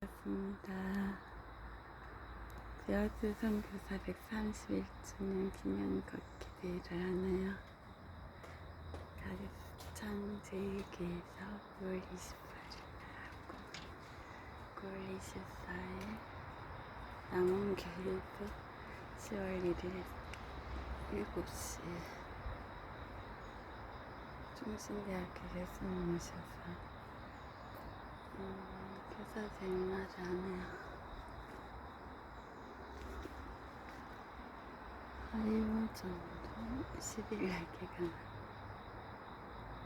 반갑습니다. 여주 선교사 131주년 기념 걷기 대회를 하네요. 가르창제일교에서 9월 28일 하고 9월 24일 남원교회에서 10월 1일 7시 중신대학교에서 오셔서 음, 교사 생활을 하네요. 하이오 정도 10일날 개강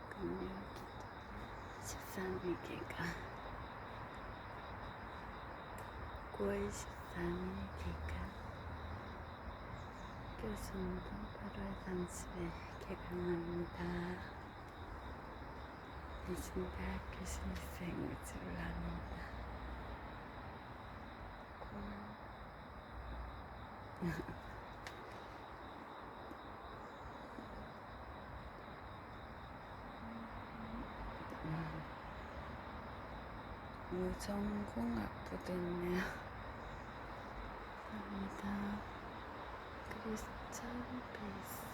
금요일 기도 13일 개강 9월 13일 개강 교수도 8월 30일 개강합니다. 대신대학교 신입생을 줄랍니다. 무전공학부도 있네요. 감사합니다. 크리스찬 베이스.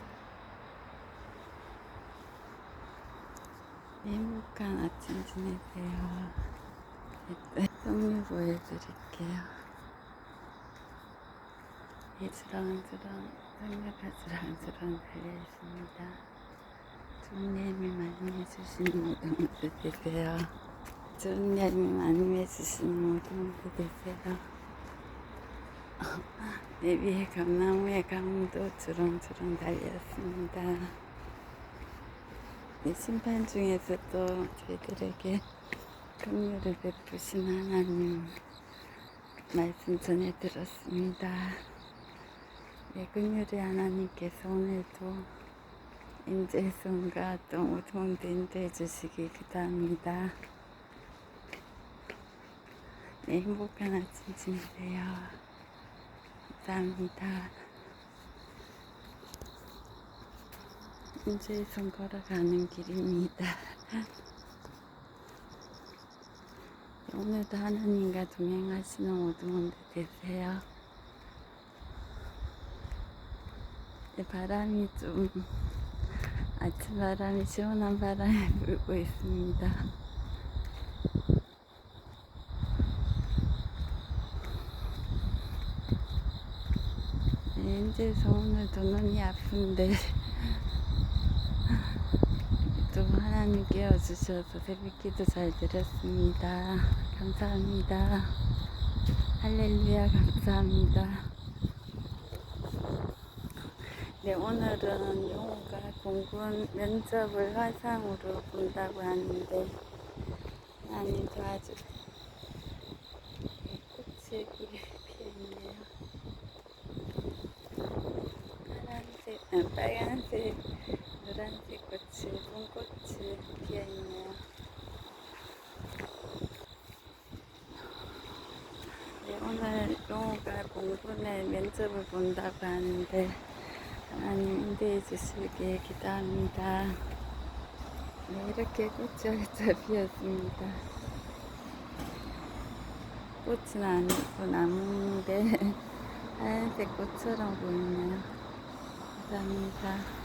행복한 아침 지내세요. 이때 성류 보여드릴게요. 이 주렁주렁, 성류가 주렁주렁 달려있습니다. 주님이 많이 해주시는 모든 모두 되세요. 주님이 많이 해주시는 모든 모두 되세요. 내 위에 감나무의 강도 주렁주렁 달렸습니다. 이 심판 중에서도 저희들에게 긍휼을 베푸신 하나님 말씀 전해 들었습니다. 네, 긍휼의 하나님께서 오늘도 인재의 손과 또 모든 인도해 주시기 기도합니다. 네, 행복한 아침 지내세요. 감사합니다. 이제 손 걸어가는 길입니다. 오늘도 하나님과 동행하시는 분들 되세요. 네, 바람이 좀 아침 바람이 시원한 바람이 불고 있습니다. 네, 이제 오늘도 눈이 아픈데 또 하나님 깨워주셔서 새벽기도 잘 드렸습니다. 감사합니다. 할렐루야 감사합니다. 네 오늘은 용우가 공군 면접을 화상으로 본다고 하는데 하나님 도와주세요. 네, 꽃이 피어있네요. 파란색, 아, 빨간색, 노란색 꽃이, 봄꽃이 피어있네요. 네, 오늘 용호가 공군의 면접을 본다고 하는데 하나님 인도해 주시기에 기도합니다. 네, 이렇게 꽃이 활짝 피었습니다. 꽃은 아니고 나무인데 하얀색 꽃처럼 보이네요. 감사합니다.